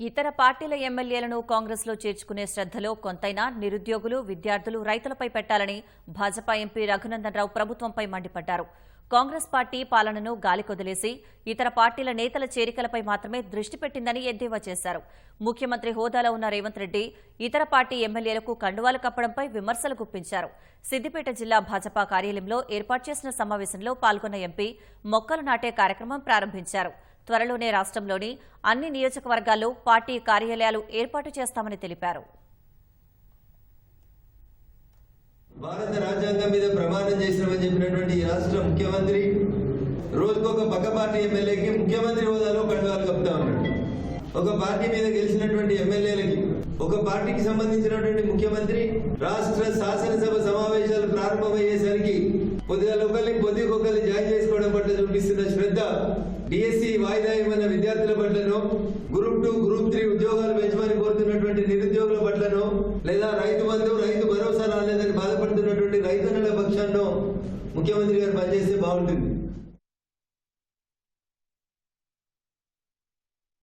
ఇతర పార్టీల ఎమ్మెల్యేలను కాంగ్రెస్లో చేర్చుకునే శ్రద్ధలో కొంతైనా నిరుద్యోగులు విద్యార్థులు రైతులపై పెట్టాలని భాజపా ఎంపీ రఘునందన్ రావు ప్రభుత్వంపై మండిపడ్డారు. కాంగ్రెస్ పార్టీ పాలనను గాలికొదిలేసి ఇతర పార్టీల నేతల చేరికలపై మాత్రమే దృష్టి పెట్టిందని ఎద్దేవా చేశారు. ముఖ్యమంత్రి హోదాలో ఉన్న రేవంత్ రెడ్డి ఇతర పార్టీ ఎమ్మెల్యేలకు కండువాలు కప్పడంపై విమర్శలు గుప్పించారు. సిద్దిపేట జిల్లా భాజపా కార్యాలయంలో ఏర్పాటు చేసిన సమావేశంలో పాల్గొన్న ఎంపీ మొక్కలు నాటే కార్యక్రమం ప్రారంభించారు. త్వరలోనే రాష్ట్రంలోని అన్ని నియోజకవర్గాల్లో పార్టీ కార్యాలయాలు ఏర్పాటు చేస్తామని తెలిపారు. భారత రాజ్యాంగం మీద ప్రమాణం చేసినామని చెప్పినటువంటి ఈ రాష్ట్ర ముఖ్యమంత్రి రోజుకొక పక్క పార్టీ ఎమ్మెల్యేకి ముఖ్యమంత్రి హోదాలో కండువాలు కప్తా ఉన్నాడు. ఒక పార్టీ మీద గెలిచినటువంటి ఎమ్మెల్యేలకి ఒక పార్టీకి సంబంధించినటువంటి ముఖ్యమంత్రి రాష్ట్ర శాసనసభ సమావేశాలు ప్రారంభమయ్యేసరికి కొద్దిగా ఒకరిని కొద్ది ఒకరిని జాయిన్ చేసుకోవడం పట్ల చూపిస్తున్న శ్రద్ధ డిఎస్సి వాయిదా ఇవ్వన్న విద్యార్థుల పట్లను గ్రూప్ టూ గ్రూప్ త్రీ ఉద్యోగాలు పెంచమని కోరుతున్నటువంటి నిరుద్యోగుల పట్లను లేదా రైతు బంధు రైతు భరోసా రాలేదని బాధపడుతున్నటువంటి రైతన్నుల పక్షాన్ని ముఖ్యమంత్రి గారు పనిచేస్తే బాగుంటుంది.